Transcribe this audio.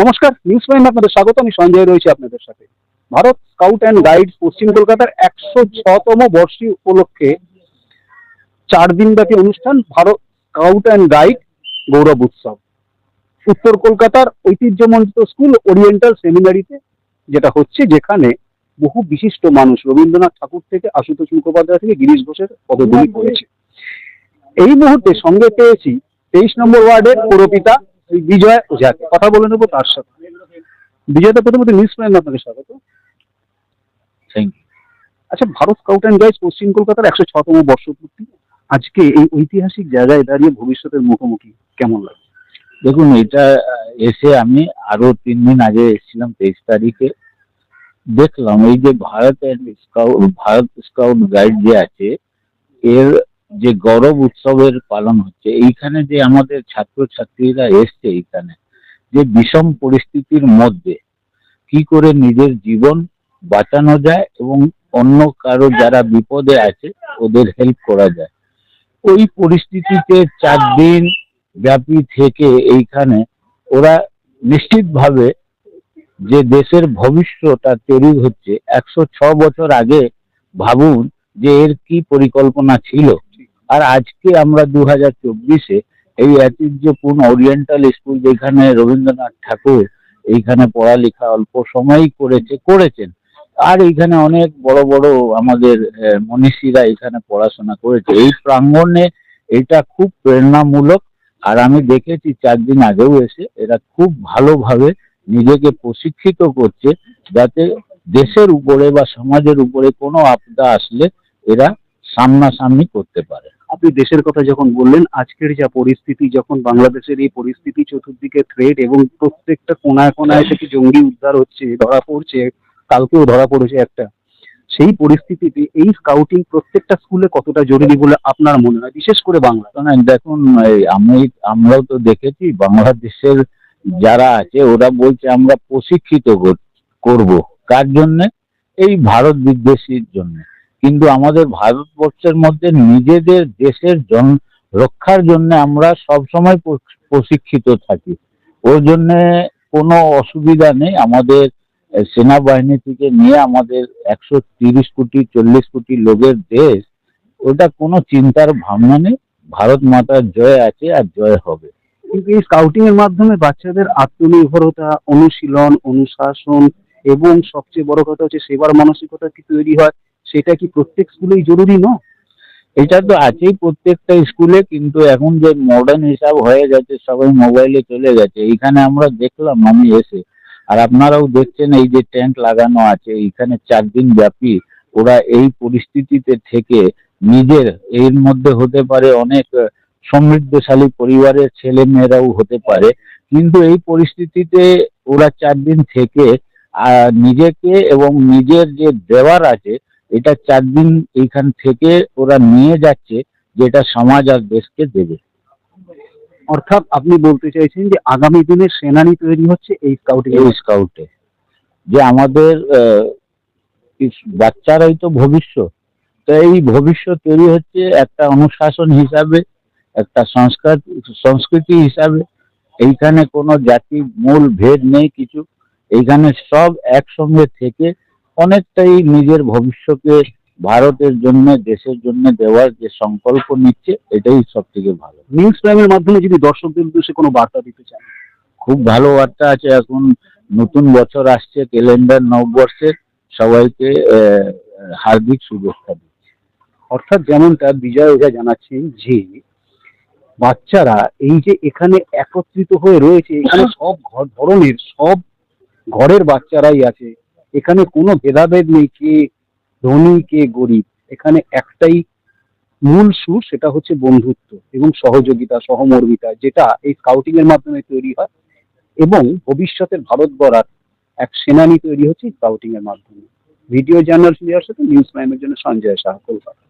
নমস্কার news prime আপনাদের স্বাগত, আমি সঞ্জয় রয়েছি আপনাদের সাথে। ভারত স্কাউট অ্যান্ড গাইড পশ্চিম কলকাতার একশো ছতম বর্ষী উপলক্ষে চার দিন ব্যাপী অনুষ্ঠান ভারত স্কাউট অ্যান্ড গাইড গৌরব উৎসব। উত্তর কলকাতার ঐতিহ্যমণ্ডিত স্কুল ওরিয়েন্টাল সেমিনারিতে যেটা হচ্ছে যেখানে বহু বিশিষ্ট মানুষ রবীন্দ্রনাথ ঠাকুর থেকে আশুতোষ মুখোপাধ্যায় থেকে গিরিশ ঘোষের পদগুলি করেছে এই মুহূর্তে সঙ্গে পেয়েছি তেইশ নম্বর ওয়ার্ডের পৌরপিতা বিজয় ওঝাকে কথা বলে নেব তার সাথে। বিজয়দা প্রথমত নিউজ প্রাইম আপনাকে স্বাগত। আচ্ছা ভারত স্কাউট অ্যান্ড গাইডস পশ্চিম কলকাতার একশো ছতম বর্ষপূর্তি। আজকে এই ঐতিহাসিক জায়গায় দাঁড়িয়ে ভবিষ্যতের মুখোমুখি কেমন লাগে? দেখুন এটা এসে আমি আরও তিন দিন আগে এসেছিলাম তেইশ তারিখে। দেখলাম এই যে Bharat scout Bharat scout guide যে আছে এর যে গৌরব উৎসবের পালন হচ্ছে, এইখানে যে আমাদের ছাত্রছাত্রীরা এসছে এইখানে, যে বিষম পরিস্থিতির মধ্যে কি করে নিজের জীবন বাঁচানো যায় এবং অন্য কারও যারা বিপদে আছে ওদের হেল্প করা যায়। ওই পরিস্থিতিতে চার দিন ব্যাপী থেকে এইখানে ওরা নিশ্চিতভাবে যে দেশের ভবিষ্যৎটা তৈরি হচ্ছে, একশো বছর আগে ভাবুন যে এর কি পরিকল্পনা ছিল। আর আজকে আমরা দু হাজার চব্বিশে এই ঐতিহ্যপূর্ণ ওরিয়েন্টাল স্কুল যেখানে রবীন্দ্রনাথ ঠাকুর এইখানে পড়ালেখা অল্প সময়ই করেছে, করেছেন। আর এইখানে অনেক বড় বড় আমাদের মনীষীরা এখানে পড়াশোনা করেছে। এই প্রাঙ্গণে এটা খুব প্রেরণামূলক। আর আমি দেখেছি চার দিন আগেও এসে এরা খুব ভালোভাবে নিজেকে প্রশিক্ষিত করছে যাতে দেশের উপরে বা সমাজের উপরে কোনো আপদা আসলে এরা সামনাসামনি করতে পারে। আপনি দেশের কথা যখন বললেন, আজকের যা পরিস্থিতি, যখন বাংলাদেশের এই পরিস্থিতি চতুর্দিকে থ্রেড এবং প্রত্যেকটা কোনায় কোনায় থেকে জঙ্গি উদ্ধার হচ্ছে, ধরা পড়ছে, কালকেও ধরা পড়েছে একটা। সেই পরিস্থিতিতে এই স্কাউটিং প্রত্যেকটা স্কুলে কতটা জরুরি বলে আপনার মনে হয়? বিশেষ করে বাংলা কারণ দেখুন আমি, আমরাও তো দেখেছি, বাংলাদেশের যারা আছে, ওরা বলছে আমরা প্রশিক্ষিত কর- করব। কার জন্য? এই ভারত বিদ্বেষীর জন্য। কিন্তু আমাদের ভারতবর্ষের মধ্যে নিজেদের দেশের জন, রক্ষার জন্য আমরা সব সময় প্রশিক্ষিত থাকি। ওর জন্য কোনো অসুবিধা নেই। আমাদের সেনাবাহিনী থেকে নিয়ে আমাদের একশো তিরিশ কোটি, চল্লিশ কোটি লোকের দেশ, ওটা কোনো চিন্তার ভাবনা নেই। ভারত মাতার জয় আছে আর জয় হবে। কিন্তু এই স্কাউটিং এর মাধ্যমে বাচ্চাদের আত্মনির্ভরতা, অনুশীলন, অনুশাসন এবং সবচেয়ে বড় কথা হচ্ছে সেবার মানসিকতা কি তৈরি হয় সেটা কি প্রত্যেক স্কুলেই জরুরি নয় এটা তো আছেই প্রত্যেকটা স্কুলে, কিন্তু এখন যে মডার্ন হিসাব হয়ে গেছে, সবাই মোবাইলে চলে গেছে। এইখানে আমরা দেখলাম, আমি এসে, আর আপনারাও দেখছেন এই যে টেন্ট লাগানো আছে, এইখানে চার দিন ব্যাপী ওরা এই পরিস্থিতিতে থেকে নিজের, এর মধ্যে হতে পারে অনেক সমৃদ্ধশালী পরিবারের ছেলে মেয়েরাও হতে পারে। কিন্তু এই পরিস্থিতিতে ওরা চার দিন থেকে নিজেকে এবং নিজের যে দেওয়ার আছে এটা চার দিন এইখান থেকে ওরা নিয়ে যাচ্ছে যেটা সমাজ আর দেশকে দেবে। অর্থাৎ আপনি বলতে চাইছেন যে আগামী দিনে সেনানি তৈরি হচ্ছে এই স্কাউটিং এই স্কাউটে যে আমাদের বাচ্চারাই তো ভবিষ্যৎ। তো এই ভবিষ্যৎ তৈরি হচ্ছে একটা অনুশাসন হিসাবে একটা সংস্কার সংস্কৃতি হিসাবে। এইখানে কোনো জাতি মূল ভেদ নেই কিছু। এইখানে সব একসঙ্গে থেকে অনেকটাই নিজের ভবিষ্যতে ভারতের জন্য দেশের জন্য দেওয়ার যে সংকল্প নিচ্ছে এটাই সব থেকে ভালো নিউজ প্রাইমের মাধ্যমে যদি দর্শকদের উদ্দেশ্যে কোনো বার্তা দিতে চান। খুব ভালো বার্তা আছে এখন নতুন বছর আসছে ক্যালেন্ডার নববর্ষের সবাইকে হার্দিক শুভেচ্ছা দিচ্ছি। অর্থাৎ যেমনটা বিজয় ওঝা জানাচ্ছেন যে বাচ্চারা এই যে এখানে একত্রিত হয়ে রয়েছে এখানে সব ঘর- ধরনের সব ঘরের বাচ্চারাই আছে। এখানে কোনো ভেদাভেদ নেই কে ধনী, কে গরিব। এখানে একটাই মূল সুর, সেটা হচ্ছে বন্ধুত্ব এবং সহযোগিতা, সহমর্মিতা, যেটা এই স্কাউটিং এর মাধ্যমে তৈরি হয় এবং ভবিষ্যতের ভারত গড়ার এক সেনানি তৈরি হচ্ছে স্কাউটিং এর মাধ্যমে। ভিডিও জার্নালিস্ট সাথে নিউজ প্রাইমের জন্য সঞ্জয় শাহ কলকাতা।